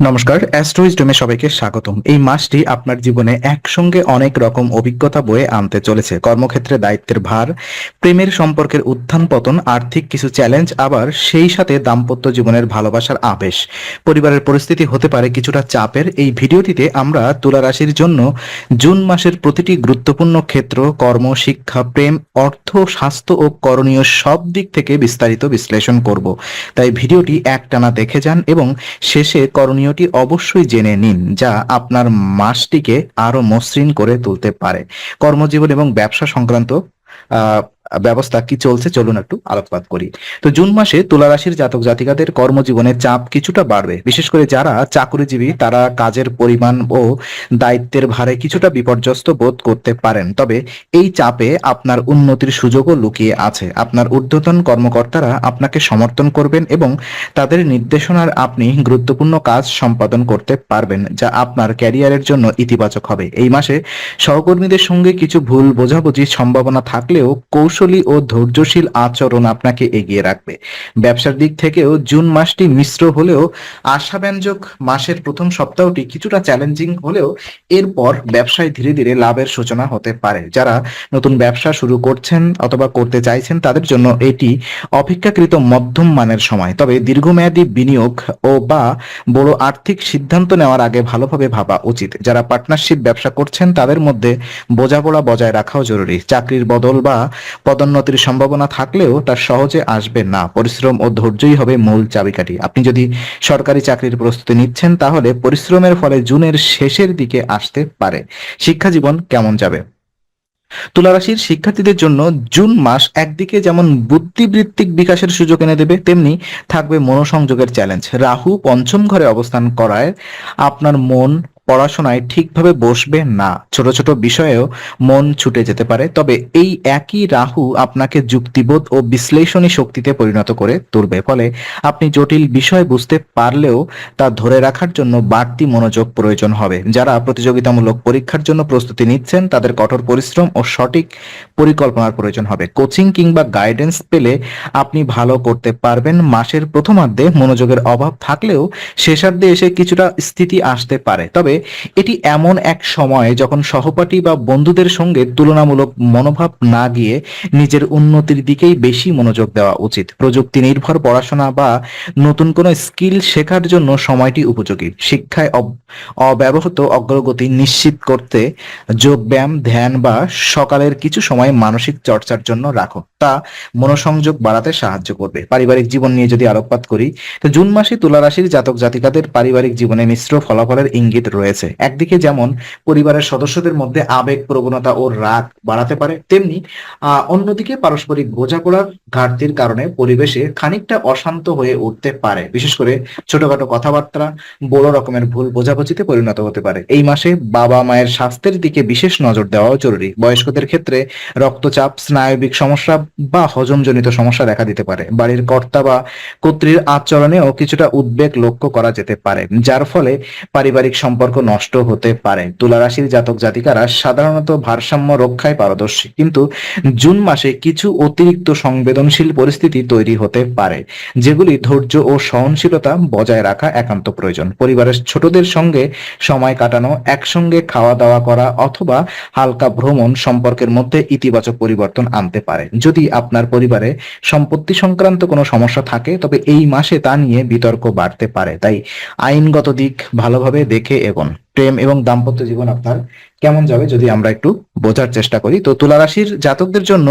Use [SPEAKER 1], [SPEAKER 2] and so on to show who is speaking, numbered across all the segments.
[SPEAKER 1] নমস্কার, অ্যাস্ট্রোইজডমে সবাইকে স্বাগতম। এই মাসটি আপনার জীবনে একসঙ্গে অনেক রকম অভিজ্ঞতা বয়ে আনতে চলেছে। কর্মক্ষেত্রে দায়িত্বের ভার, প্রেমের সম্পর্কের উত্থান পতন, আর্থিক কিছু চ্যালেঞ্জ, আবার সেই সাথে দাম্পত্য জীবনের ভালোবাসার আবেশ। পরিবারের পরিস্থিতি হতে পারে কিছুটা চাপের। এই ভিডিওটিতে আমরা তুলা রাশির জন্য জুন মাসের প্রতিটি গুরুত্বপূর্ণ ক্ষেত্র, কর্ম, শিক্ষা, প্রেম, অর্থ, স্বাস্থ্য ও করণীয় সব দিক থেকে বিস্তারিত বিশ্লেষণ করব। তাই ভিডিওটি একটানা দেখে যান এবং শেষে করণীয়টি অবশ্যই জেনে নিন, যা আপনার মাসটিকে আরও মসৃণ করে তুলতে পারে। কর্মজীবন এবং ব্যবসা সংক্রান্ত ব্যবস্থা কি চলছে চলুন একটু আলোকপাত করি। তো জুন মাসে তুলা রাশির জাতক জাতিকাদের কর্মজীবনে চাপ কিছুটা বাড়বে। বিশেষ করে যারা চাকরিজীবী, তারা কাজের পরিমাণ ও দায়িত্বের ভারে কিছুটা বিপর্যস্ত বোধ করতে পারেন। তবে এই চাপে আপনার উন্নতির সুযোগও লুকিয়ে আছে। আপনার ঊর্ধ্বতন কর্মকর্তারা আপনাকে সমর্থন করবেন এবং তাদের নির্দেশনার আপনি গুরুত্বপূর্ণ কাজ সম্পাদন করতে পারবেন, যা আপনার ক্যারিয়ারের জন্য ইতিবাচক হবে। এই মাসে সহকর্মীদের সঙ্গে কিছু ভুল বোঝাবুঝির সম্ভাবনা থাকলেও কৌশলী ও ধৈর্যশীল আচরণ আপনাকে এগিয়ে রাখবে। ব্যবসার দিক থেকেও জুন মাসটি মিশ্র হলেও আশাব্যঞ্জক মাসের প্রথম সপ্তাহটি কিছুটা চ্যালেঞ্জিং হলেও এরপর ব্যবসায় ধীরে ধীরে লাভের সূচনা হতে পারে। যারা নতুন ব্যবসা শুরু করছেন অথবা করতে চাইছেন তাদের জন্য এটি অপেক্ষাকৃত মধ্যম মানের সময়। তবে দীর্ঘমেয়াদী বিনিয়োগ ও বা বড় আর্থিক সিদ্ধান্ত নেওয়ার আগে ভালোভাবে ভাবা উচিত। যারা পার্টনারশিপ ব্যবসা করছেন তাদের মধ্যে বোঝাপড়া বজায় রাখাও জরুরি। চাকরির বদল বা পদোন্নতির সম্ভাবনা থাকলেও তা সহজে আসবে না। পরিশ্রম ও ধৈর্যই হবে মূল চাবিকাঠি। আপনি যদি সরকারি চাকরির প্রস্তুতি নিচ্ছেন, তাহলে পরিশ্রমের ফলে জুনের শেষের দিকে আসতে পারে। শিক্ষা জীবন কেমন যাবে? তুলারাশির শিক্ষার্থীদের জন্য জুন মাস একদিকে যেমন বুদ্ধিবৃত্তিক বিকাশের সুযোগ এনে দেবে, তেমনি থাকবে মনোসংযোগের চ্যালেঞ্জ। রাহু পঞ্চম ঘরে অবস্থান করায় আপনার মন পড়াশোনায় ঠিকভাবে বসবে না। ছোট ছোট বিষয়েও মন ছুটে যেতে পারে। তবে এই একই রাহু আপনাকে যুক্তিবোধ ও বিশ্লেষণী শক্তিতে পরিণত করে তুলবে। ফলে আপনি জটিল বিষয় বুঝতে পারলেও তা ধরে রাখার জন্য বাড়তি মনোযোগ প্রয়োজন হবে। যারা প্রতিযোগিতামূলক পরীক্ষার জন্য প্রস্তুতি নিচ্ছেন, তাদের কঠোর পরিশ্রম ও সঠিক পরিকল্পনার প্রয়োজন হবে। কোচিং কিংবা গাইডেন্স পেলে আপনি ভালো করতে পারবেন। মাসের প্রথমার্ধে মনোযোগের অভাব থাকলেও শেষার্ধে এসে কিছুটা স্থিতি আসতে পারে। তবে এটি এমন এক সময় যখন সহপাঠী বা বন্ধুদের সঙ্গে তুলনামূলক মনোভাব না গিয়ে নিজের উন্নতির দিকেই বেশি মনোযোগ দেওয়া উচিত। প্রযুক্তি নির্ভর পড়াশোনা বা নতুন কোনো স্কিল শেখার জন্য সময়টি উপযোগী। শিক্ষায় অব্যবহৃত অগ্রগতি নিশ্চিত করতে যোগ ব্যায়াম ধ্যান বা সকালের কিছু সময় মানসিক চর্চার জন্য রাখো। তা মনোসংযোগ বাড়াতে সাহায্য করবে। পারিবারিক জীবন নিয়ে যদি আলোকপাত করি, তো জুন মাসে তুলা রাশির জাতক জাতিকাদের পারিবারিক জীবনে মিশ্র ফলাফলের ইঙ্গিত রয়েছে একদিকে যেমন পরিবারের সদস্যদের মধ্যে আবেগ, প্রবণতা ও রাগ বাড়াতে পারে, তেমনি অন্যদিকে পারস্পরিক বোঝাপড়ার ঘাটতির কারণে পরিবেশে খানিকটা অশান্ত হয়ে উঠতে পারে। বিশেষ করে ছোটখাটো কথাবার্তা, বড় রকমের ভুল বোঝাবুঝিতে পরিণত হতে পারে। এই মাসে বাবা মায়ের স্বাস্থ্যের দিকে বিশেষ নজর দেওয়াও জরুরি। বয়স্কদের ক্ষেত্রে রক্তচাপ, স্নায়বিক সমস্যা বা হজমজনিত সমস্যা দেখা দিতে পারে। বাড়ির কর্তা বা কর্ত্রীর আচরণেও কিছুটা উদ্বেগ লক্ষ্য করা যেতে পারে, যার ফলে পারিবারিক সম্পর্ক নষ্ট হতে পারে। তুলা রাশির জাতক জাতিকারা সাধারণত ভারসাম্য রক্ষায় পারদর্শী। কিন্তু জুন মাসে কিছু অতিরিক্ত সংবেদনশীল পরিস্থিতি তৈরি হতে পারে, যেগুলি ধৈর্য ও সহনশীলতা বজায় রাখা একান্ত প্রয়োজন। পরিবারের ছোটদের সঙ্গে সময় কাটানো, একসঙ্গে খাওয়া দাওয়া করা অথবা হালকা ভ্রমণ সম্পর্কের মধ্যে ইতিবাচক পরিবর্তন আনতে পারে। যদি আপনার পরিবারে সম্পত্তি সংক্রান্ত কোনো সমস্যা থাকে, তবে এই মাসে তা নিয়ে বিতর্ক বাড়তে পারে। তাই আইনগত দিক ভালোভাবে দেখে এগোন। প্রেম এবং দাম্পত্য জীবন আপনার কেমন যাবে যদি আমরা একটু বোঝার চেষ্টা করি? তো তুলা রাশির জাতকদের জন্য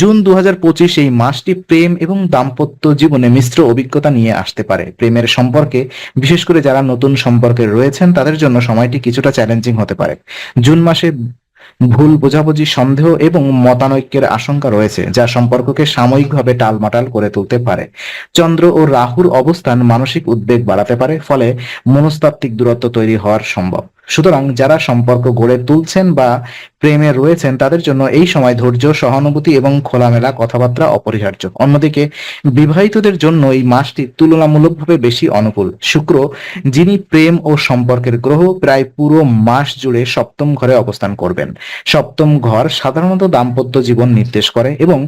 [SPEAKER 1] জুন দু হাজার পঁচিশ এই মাসটি প্রেম এবং দাম্পত্য জীবনে মিশ্র অভিজ্ঞতা নিয়ে আসতে পারে। প্রেমের সম্পর্কে, বিশেষ করে যারা নতুন সম্পর্কে রয়েছেন, তাদের জন্য সময়টি কিছুটা চ্যালেঞ্জিং হতে পারে। জুন মাসে ভুল বোঝাবুঝি, সন্দেহ এবং মতানৈক্যের আশঙ্কা রয়েছে, যা সম্পর্ককে সাময়িকভাবে টালমাটাল করে তুলতে পারে। চন্দ্র ও রাহুর অবস্থান মানসিক উদ্বেগ বাড়াতে পারে, ফলে মনস্তাত্ত্বিক দূরত্ব তৈরি হওয়ার সম্ভব। সুতরাং যারা সম্পর্ক গড়ে তুলছেন বা প্রেমে রয়েছেন, তাদের জন্য এই সময় ধৈর্য, সহানুভূতি এবং খোলামেলা কথাবার্তা অপরিহার্য। অন্যদিকে, বিবাহিতদের জন্য এই মাসটি তুলনামূলকভাবে বেশি অনুকূল। শুক্র, যিনি প্রেম ও সম্পর্কের গ্রহ প্রায় পুরো মাস জুড়ে সপ্তম ঘরে অবস্থান করবেন। সপ্তম ঘর সাধারণত দাম্পত্য জীবন নির্দেশ করে এবং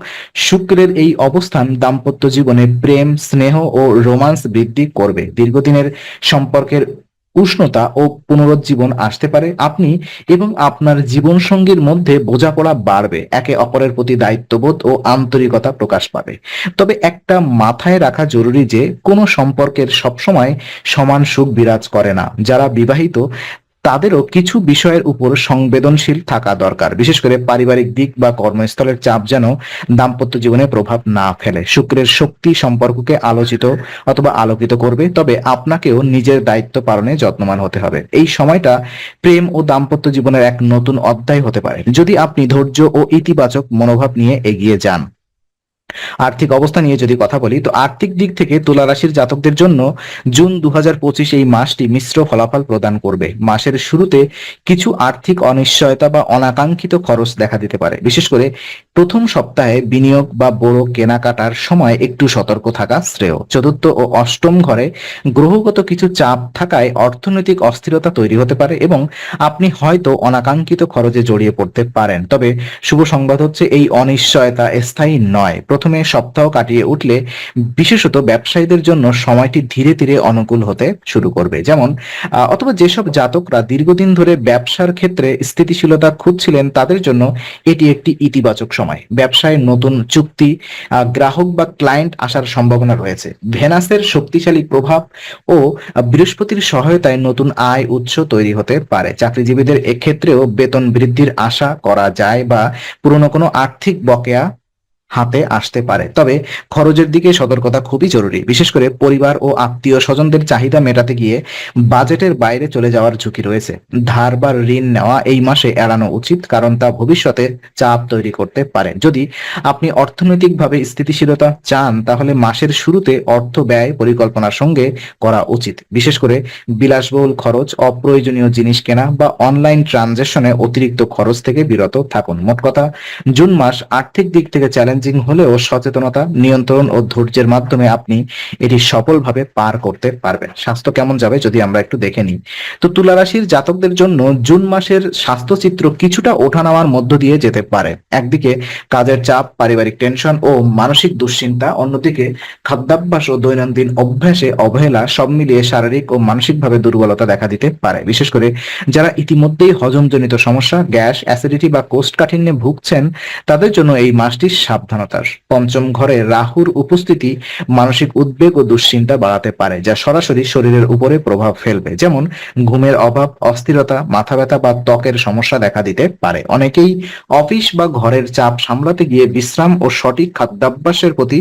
[SPEAKER 1] শুক্রের এই অবস্থান দাম্পত্য জীবনে প্রেম, স্নেহ ও রোমান্স বৃদ্ধি করবে। দীর্ঘদিনের সম্পর্কের উষ্ণতা ও পুনরুজ্জীবন আসতে পারে, আপনি এবং আপনার জীবন সঙ্গীর মধ্যে বোঝাপড়া বাড়বে, একে অপরের প্রতি দায়িত্ববোধ ও আন্তরিকতা প্রকাশ পাবে। তবে একটা মাথায় রাখা জরুরি যে, কোনো সম্পর্কের সবসময় সমান সুখ বিরাজ করে না। যারা বিবাহিত তাদেরও কিছু বিষয়ের উপর সংবেদনশীল থাকা দরকার। বিশেষ করে পারিবারিক দিক বা কর্মস্থলের চাপ যেন দাম্পত্য জীবনে প্রভাব না ফেলে। শুক্রের শক্তি সম্পর্ককে আলোচিত অথবা আলোকিত করবে, তবে আপনাকেও নিজের দায়িত্ব পালনে যত্নবান হতে হবে। এই সময়টা প্রেম ও দাম্পত্য জীবনের এক নতুন অধ্যায় হতে পারে। যদি আপনি ধৈর্য ও ইতিবাচক মনোভাব নিয়ে এগিয়ে যান আর্থিক অবস্থা নিয়ে যদি কথা বলি, তো আর্থিক দিক থেকে তুলা রাশির জাতকদের জন্য জুন দু এই মাসটি মিশ্র ফলাফল প্রদান করবে। মাসের শুরুতে কিছু আর্থিক অনিশ্চয়তা বা অনাকাঙ্ক্ষিত খরচ দেখা দিতে পারে। বিশেষ করে প্রথম সপ্তাহে বিনিয়োগ বা বড় কেনাকাটার সময় একটু সতর্ক থাকা শ্রেয়। চতুর্থ ও অষ্টম ঘরে গ্রহগত কিছু চাপ থাকায় অর্থনৈতিক অস্থিরতা তৈরি হতে পারে এবং আপনি হয়তো অনাকাঙ্ক্ষিত খরচে জড়িয়ে পড়তে পারেন। তবে শুভ সংবাদ হচ্ছে, এই অনিশ্চয়তা স্থায়ী নয়। প্রথমে সপ্তাহ কাটিয়ে উঠলে বিশেষত ব্যবসায়ীদের জন্য সময়টি ধীরে ধীরে অনুকূল হতে শুরু করবে। যেমন অথবা যেসব জাতকরা দীর্ঘদিন ধরে ব্যবসার ক্ষেত্রে স্থিতিশীলতা খুঁজছিলেন, তাদের জন্য এটি একটি ইতিবাচক সময়। ব্যবসায় নতুন চুক্তি গ্রাহক বা ক্লায়েন্ট আসার সম্ভাবনা রয়েছে। ভেনাসের শক্তিশালী প্রভাব ও বৃহস্পতির সহায়তায় নতুন আয় উৎস তৈরি হতে পারে। চাকরিজীবীদের এক্ষেত্রেও বেতন বৃদ্ধির আশা করা যায় বা পুরনো কোনো আর্থিক বকেয়া হাতে আসতে পারে। তবে খরচের দিকে সতর্কতা খুবই জরুরি। বিশেষ করে পরিবার ও আত্মীয় স্বজনদের চাহিদা মেটাতে গিয়ে বাজেটের বাইরে চলে যাওয়ার ঝুঁকি রয়েছে। ধার বা ঋণ নেওয়া এই মাসে এড়ানো উচিত, কারণ তা ভবিষ্যতে চাপ তৈরি করতে পারে। যদি আপনি অর্থনৈতিকভাবে স্থিতিশীলতা চান, তাহলে মাসের শুরুতে অর্থ ব্যয় পরিকল্পনার সঙ্গে করা উচিত। বিশেষ করে বিলাসবহুল খরচ, অপ্রয়োজনীয় জিনিস কেনা বা অনলাইন ট্রানজেকশনে অতিরিক্ত খরচ থেকে বিরত থাকুন। মোট কথা, জুন মাস আর্থিক দিক থেকে চ্যালেঞ্জিং হলেও সচেতনতা, নিয়ন্ত্রণ ও ধৈর্যের মাধ্যমে আপনি এটি সফলভাবে পার করতে পারবেন। স্বাস্থ্য কেমন যাবে যদি আমরা একটু দেখে নিই? তো তুলা রাশির জাতকদের জন্য জুন মাসের স্বাস্থ্যচিত্র কিছুটা ওঠানামার মধ্য দিয়ে যেতে পারে। একদিকে কাজের চাপ, পারিবারিক টেনশন ও মানসিক দুশ্চিন্তা, অন্যদিকে খাদ্যাভ্যাস ও দৈনন্দিন অভ্যাসে অবহেলা, সব মিলিয়ে শারীরিক ও মানসিকভাবে দুর্বলতা দেখা দিতে পারে। বিশেষ করে যারা ইতিমধ্যেই হজমজনিত সমস্যা, গ্যাস, অ্যাসিডিটি বা কোষ্ঠকাঠিন্যে ভুগছেন, তাদের জন্য এই মাসটি সাবধানতার পঞ্চম ঘরে রাহুর উপস্থিতি মানসিক উদ্বেগ ও দুশ্চিন্তা বাড়াতে পারে, যা সরাসরি শরীরের উপরে প্রভাব ফেলবে। যেমন, ঘুমের অভাব, অস্থিরতা, মাথা ব্যথা বা ত্বকের সমস্যা দেখা দিতে পারে। অনেকেই অফিস বা ঘরের চাপ সামলাতে গিয়ে বিশ্রাম ও সঠিক খাদ্যাভ্যাসের প্রতি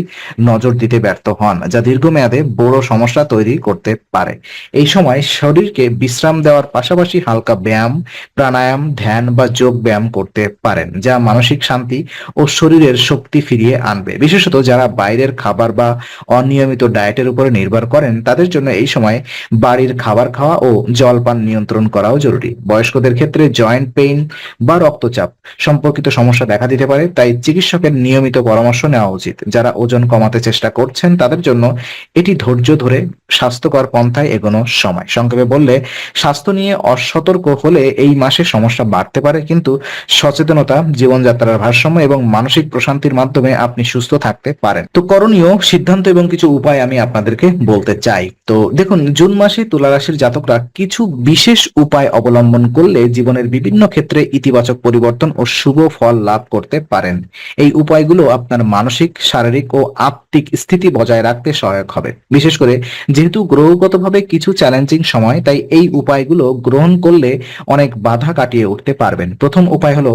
[SPEAKER 1] নজর দিতে ব্যর্থ হন, যা দীর্ঘমেয়াদে বড় সমস্যা তৈরি করতে পারে। এই সময় শরীরকে বিশ্রাম দেওয়ার পাশাপাশি হালকা ব্যায়াম, প্রাণায়াম, ধ্যান বা যোগ ব্যায়াম করতে পারেন, যা মানসিক শান্তি ও শরীরের শক্তি ফিরিয়ে আনবে। বিশেষত যারা বাইরের খাবার বা অনিয়মিত ডায়েটের উপরে নির্ভর করেন, তাদের জন্য এই সময় বাড়ির খাবার খাওয়া ও জলপান নিয়ন্ত্রণ করাও জরুরি। বয়স্কদের ক্ষেত্রে জয়েন্ট পেইন বা রক্তচাপ সম্পর্কিত সমস্যা দেখা দিতে পারে, তাই চিকিৎসকের নিয়মিত পরামর্শ নেওয়া উচিত। যারা ওজন কমাতে চেষ্টা করছেন, তাদের জন্য এটি ধৈর্য ধরে স্বাস্থ্যকর পন্থায় এগোনোর সময়। সংক্ষেপে বললে, স্বাস্থ্য নিয়ে অসতর্ক হলে এই মাসে সমস্যা বাড়তে পারে, কিন্তু সচেতনতা, জীবনযাত্রার ভারসাম্য এবং মানসিক প্রশান্তির মাধ্যমে আপনি সুস্থ থাকতে পারেন। তো করণীয় সিদ্ধান্ত এবং কিছু উপায় আমি আপনাদেরকে বলতে চাই। তো দেখুন, জুন মাসে তুলা রাশির জাতকরা কিছু বিশেষ উপায় অবলম্বন করলে জীবনের বিভিন্ন ক্ষেত্রে ইতিবাচক পরিবর্তন ও শুভ ফল লাভ করতে পারেন। এই উপায়গুলো আপনার মানসিক, শারীরিক ও আত্মিক স্থিতি বজায় রাখতে সহায়ক হবে। বিশেষ করে যেহেতু গ্রহগতভাবে কিছু চ্যালেঞ্জিং সময়, তাই এই উপায়গুলো গ্রহণ করলে অনেক বাধা কাটিয়ে উঠতে পারবেন। প্রথম উপায় হলো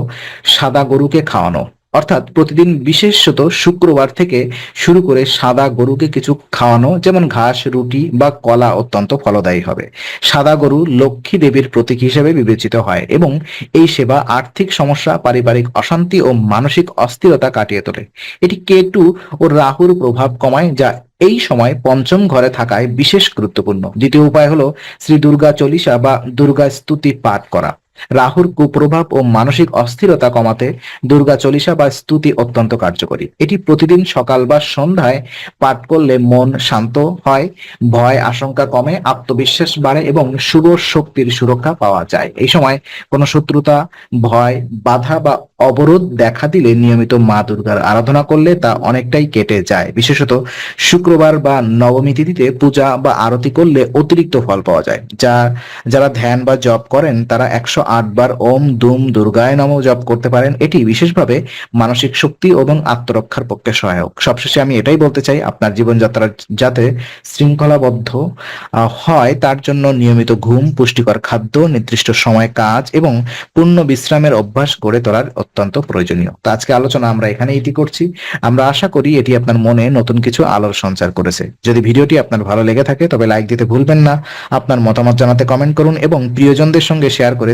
[SPEAKER 1] সাদা গরুকে খাওয়ানো। অর্থাৎ প্রতিদিন বিশেষত শুক্রবার থেকে শুরু করে সাদা গরুকে কিছু খাওয়ানো, যেমন ঘাস, রুটি বা কলা অত্যন্ত ফলদায়ী হবে। সাদা গরু লক্ষ্মী দেবীর প্রতীক হিসেবে বিবেচিত হয় এবং এই সেবা আর্থিক সমস্যা, পারিবারিক অশান্তি ও মানসিক অস্থিরতা কাটিয়ে তোলে। এটি কেটু ও রাহুর প্রভাব কমায় যা এই সময় পঞ্চম ঘরে থাকায় বিশেষ গুরুত্বপূর্ণ। দ্বিতীয় উপায় হলো শ্রী দুর্গা চল্লিশা বা দুর্গা স্তুতি পাঠ করা। রাহুর কুপ্রভাব ও মানসিক অস্থিরতা কমাতে দুর্গা চল্লিশা বা স্তুতি অত্যন্ত কার্যকরী। এটি প্রতিদিন সকাল বা সন্ধ্যায় পাঠ করলে মন শান্ত হয়, ভয় আশঙ্কা কমে, আত্মবিশ্বাস বাড়ে এবং শুভ শক্তির সুরক্ষা পাওয়া যায়। এই সময় কোনো শত্রুতা, ভয়, বাধা বা অবরোধ দেখা দিলে নিয়মিত মা দুর্গার আরাধনা করলে তা অনেকটাই কেটে যায়। বিশেষত শুক্রবার বা নবমী তিথিতে পূজা বা আরতি করলে অতিরিক্ত ফল পাওয়া যায়। যা, যারা ধ্যান বা জপ করেন, তারা একশো আট বার ওম, দুম, দুর্গায় নম জপ করতে পারেন। এটি বিশেষভাবে মানসিক শক্তি এবং আত্মরক্ষার পক্ষে সহায়ক। সবশেষে আমি এটাই বলতে চাই, আপনার জীবনযাত্রা যাতে শৃঙ্খলাবদ্ধ হয়, তার জন্য নিয়মিত ঘুম, পুষ্টিকর খাদ্য, নির্দিষ্ট সময় কাজ এবং পূর্ণ বিশ্রামের অভ্যাস গড়ে তোলার অত্যন্ত প্রয়োজনীয়। তো আজকে আলোচনা আমরা এখানে ইতি করছি। আমরা আশা করি এটি আপনার মনে নতুন কিছু আলোর সঞ্চার করেছে। যদি ভিডিওটি আপনার ভালো লেগে থাকে, তবে লাইক দিতে ভুলবেন না। আপনার মতামত জানাতে কমেন্ট করুন এবং প্রিয়জনদের সঙ্গে শেয়ার করে